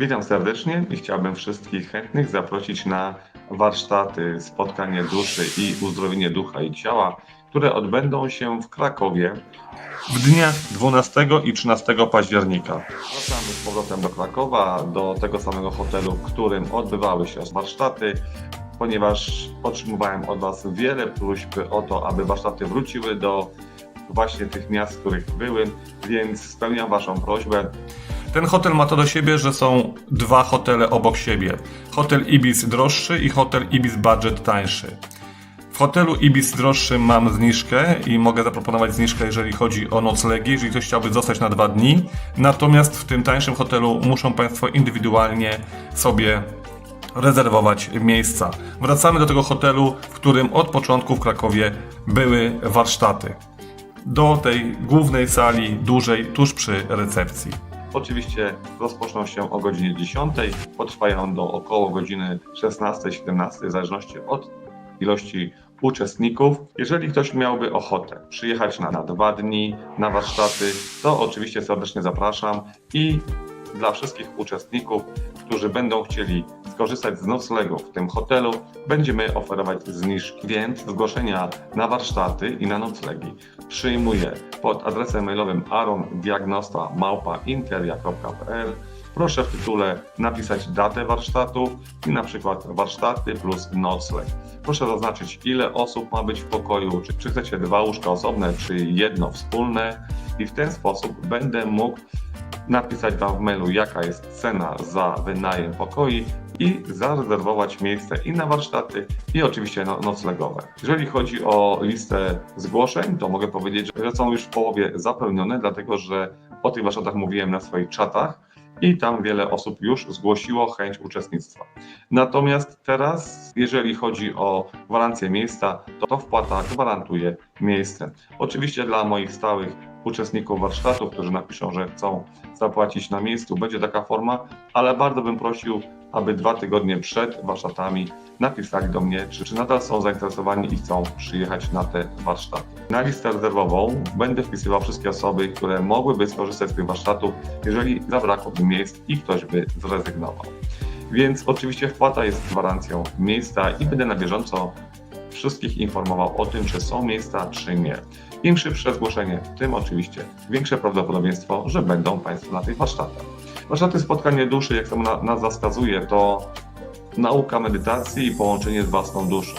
Witam serdecznie i chciałbym wszystkich chętnych zaprosić na warsztaty Spotkanie Duszy i Uzdrowienie Ducha i Ciała, które odbędą się w Krakowie w dniach 12 i 13 października. Wracamy z powrotem do Krakowa, do tego samego hotelu, w którym odbywały się warsztaty, ponieważ otrzymywałem od Was wiele próśb o to, aby warsztaty wróciły do właśnie tych miast, w których były, więc spełniam Waszą prośbę. Ten hotel ma to do siebie, że są dwa hotele obok siebie. Hotel Ibis droższy i hotel Ibis budget tańszy. W hotelu Ibis droższym mam zniżkę i mogę zaproponować zniżkę, jeżeli chodzi o noclegi, jeżeli ktoś chciałby zostać na dwa dni. Natomiast w tym tańszym hotelu muszą Państwo indywidualnie sobie rezerwować miejsca. Wracamy do tego hotelu, w którym od początku w Krakowie były warsztaty. Do tej głównej sali, dużej, tuż przy recepcji. Oczywiście rozpoczną się o godzinie 10, potrwają do około godziny 16-17, w zależności od ilości uczestników. Jeżeli ktoś miałby ochotę przyjechać na, na dwa dni na warsztaty, to oczywiście serdecznie zapraszam i dla wszystkich uczestników, którzy będą chcieli skorzystać z noclegu w tym hotelu, będziemy oferować zniżki, więc zgłoszenia na warsztaty i na noclegi przyjmuję pod adresem mailowym arondiagnosta.interia.pl Proszę w tytule napisać datę warsztatów i na przykład warsztaty plus nocleg. Proszę zaznaczyć ile osób ma być w pokoju, czy, czy chcecie dwa łóżka osobne, czy jedno wspólne. I w ten sposób będę mógł napisać Wam w mailu jaka jest cena za wynajem pokoi i zarezerwować miejsce i na warsztaty i oczywiście no, noclegowe. Jeżeli chodzi o listę zgłoszeń, to mogę powiedzieć, że są już w połowie zapełnione, dlatego że o tych warsztatach mówiłem na swoich czatach i tam wiele osób już zgłosiło chęć uczestnictwa. Natomiast teraz, jeżeli chodzi o gwarancję miejsca, to, to wpłata gwarantuje miejsce. Oczywiście dla moich stałych uczestników warsztatów, którzy napiszą, że chcą zapłacić na miejscu, będzie taka forma, ale bardzo bym prosił, aby dwa tygodnie przed warsztatami napisali do mnie, czy, czy nadal są zainteresowani i chcą przyjechać na te warsztaty. Na listę rezerwową będę wpisywał wszystkie osoby, które mogłyby skorzystać z tych warsztatów, jeżeli zabrakłoby miejsc i ktoś by zrezygnował. Więc oczywiście wpłata jest gwarancją miejsca i będę na bieżąco wszystkich informował o tym, czy są miejsca, czy nie. Im szybsze zgłoszenie, tym oczywiście większe prawdopodobieństwo, że będą Państwo na tych warsztatach. Warsztaty spotkanie duszy, jak sama nazwa wskazuje, to nauka medytacji i połączenie z własną duszą.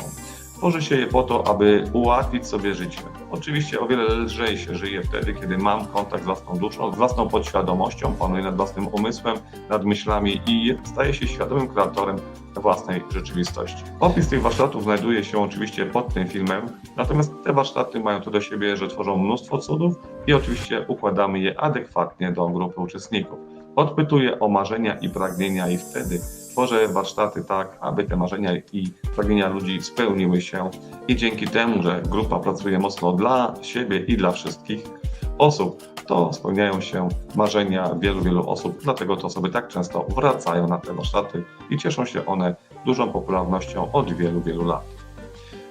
Tworzy się je po to, aby ułatwić sobie życie. Oczywiście o wiele lżej się żyje wtedy, kiedy mam kontakt z własną duszą, z własną podświadomością, panuję nad własnym umysłem, nad myślami i staję się świadomym kreatorem własnej rzeczywistości. Opis tych warsztatów znajduje się oczywiście pod tym filmem, natomiast te warsztaty mają to do siebie, że tworzą mnóstwo cudów i oczywiście układamy je adekwatnie do grupy uczestników. Odpytuję o marzenia i pragnienia i wtedy tworzę warsztaty tak, aby te marzenia i pragnienia ludzi spełniły się i dzięki temu, że grupa pracuje mocno dla siebie i dla wszystkich osób, to spełniają się marzenia wielu, wielu osób, dlatego te osoby tak często wracają na te warsztaty i cieszą się one dużą popularnością od wielu, wielu lat.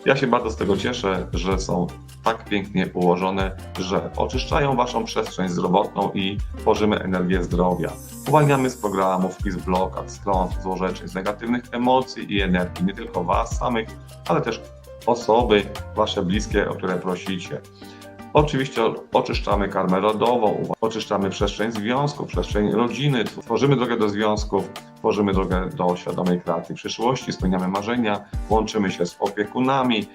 Ja się bardzo z tego cieszę, że są tak pięknie ułożone, że oczyszczają Waszą przestrzeń zdrowotną i tworzymy energię zdrowia. Uwalniamy z programów i z blokad, klątw, z orzeczeń, z negatywnych emocji i energii, nie tylko Was samych, ale też osoby Wasze bliskie, o które prosicie. Oczywiście oczyszczamy karmę rodową, oczyszczamy przestrzeń związków, przestrzeń rodziny, tworzymy drogę do związków, tworzymy drogę do świadomej kreacji przyszłości, spełniamy marzenia, łączymy się z opiekunami,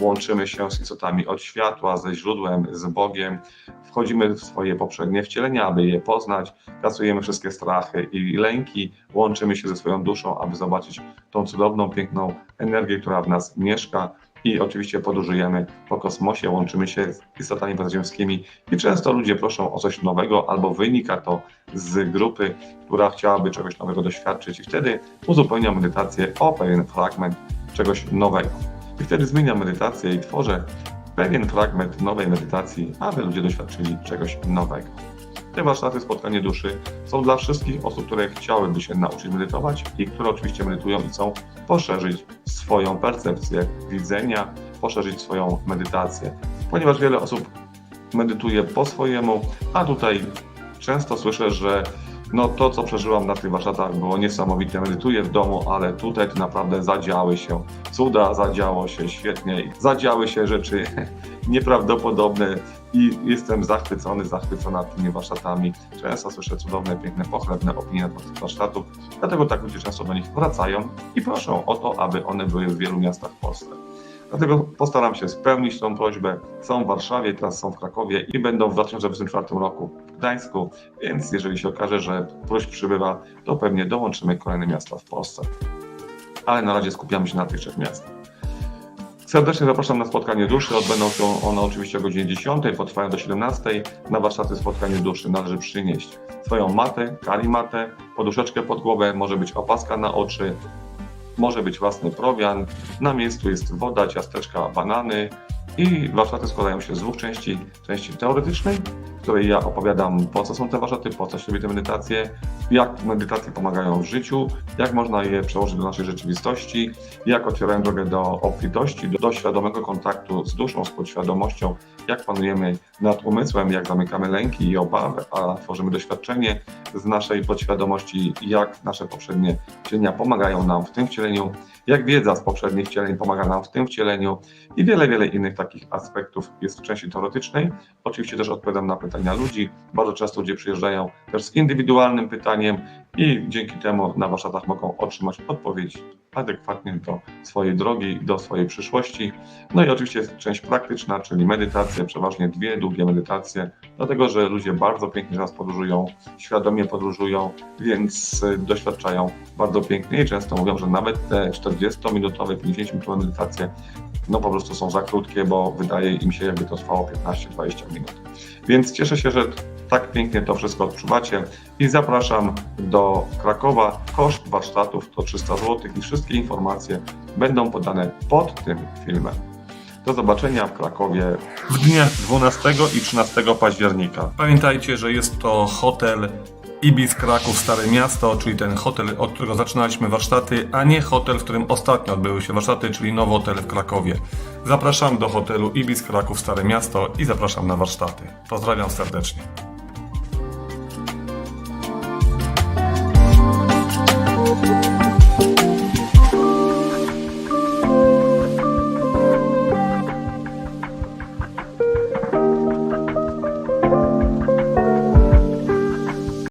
łączymy się z istotami od światła, ze źródłem, z Bogiem, wchodzimy w swoje poprzednie wcielenia, aby je poznać, kasujemy wszystkie strachy i lęki, łączymy się ze swoją duszą, aby zobaczyć tą cudowną, piękną energię, która w nas mieszka i oczywiście podróżujemy po kosmosie, łączymy się z istotami pozaziemskimi i często ludzie proszą o coś nowego albo wynika to z grupy, która chciałaby czegoś nowego doświadczyć i wtedy uzupełniam medytację o pewien fragment czegoś nowego. I wtedy zmieniam medytację i tworzę pewien fragment nowej medytacji, aby ludzie doświadczyli czegoś nowego. Te warsztaty spotkanie duszy są dla wszystkich osób, które chciałyby się nauczyć medytować i które oczywiście medytują i chcą poszerzyć swoją percepcję widzenia, poszerzyć swoją medytację. Ponieważ wiele osób medytuje po swojemu, a tutaj często słyszę, że No to, co przeżyłam na tych warsztatach było niesamowite. Medytuję w domu, ale tutaj naprawdę zadziały się cuda, zadziało się świetnie, zadziały się rzeczy nieprawdopodobne i jestem zachwycony, zachwycona tymi warsztatami. Często słyszę cudowne, piękne, pochlebne opinie na temat tych warsztatów, dlatego tak ludzie często do nich wracają i proszą o to, aby one były w wielu miastach w Polsce. Dlatego postaram się spełnić tą prośbę. Są w Warszawie, teraz są w Krakowie i będą w 2024 roku w Gdańsku, więc jeżeli się okaże, że próśb przybywa, to pewnie dołączymy kolejne miasta w Polsce. Ale na razie skupiamy się na tych trzech miastach. Serdecznie zapraszam na spotkanie duszy. Odbędą się one oczywiście o godzinie 10, potrwają do 17. Na warsztaty spotkanie duszy należy przynieść swoją matę, kalimatę, poduszeczkę pod głowę, może być opaska na oczy, może być własny prowian. Na miejscu jest woda, ciasteczka, banany i warsztaty składają się z dwóch części. Części teoretycznej, której ja opowiadam po co są te warsztaty, po co się robi te medytacje, jak medytacje pomagają w życiu, jak można je przełożyć do naszej rzeczywistości, jak otwierają drogę do obfitości, do, do świadomego kontaktu z duszą, z podświadomością, jak panujemy nad umysłem, jak zamykamy lęki i obawy, a tworzymy doświadczenie z naszej podświadomości, jak nasze poprzednie wcielenia pomagają nam w tym wcieleniu, jak wiedza z poprzednich wcieleń pomaga nam w tym wcieleniu i wiele, wiele innych takich aspektów jest w części teoretycznej. Oczywiście też odpowiadam na pytania ludzi. Bardzo często ludzie przyjeżdżają też z indywidualnym pytaniem i dzięki temu na warsztatach mogą otrzymać odpowiedź adekwatnie do swojej drogi, do swojej przyszłości. No i oczywiście jest część praktyczna, czyli medytacje, przeważnie dwie długie medytacje, dlatego że ludzie bardzo pięknie nas podróżują, świadomie podróżują, więc y, doświadczają bardzo pięknie i często mówią, że nawet te 40-minutowe, 50-minutowe medytacje no po prostu są za krótkie, bo wydaje im się, jakby to trwało 15-20 minut. Więc cieszę się, że tak pięknie to wszystko odczuwacie i zapraszam Krakowa. Koszt warsztatów to 300 zł i wszystkie informacje będą podane pod tym filmem. Do zobaczenia w Krakowie w dniach 12 i 13 października. Pamiętajcie, że jest to hotel Ibis Kraków Stare Miasto, czyli ten hotel, od którego zaczynaliśmy warsztaty, a nie hotel, w którym ostatnio odbyły się warsztaty, czyli Nowotel w Krakowie. Zapraszam do hotelu Ibis Kraków Stare Miasto i zapraszam na warsztaty. Pozdrawiam serdecznie.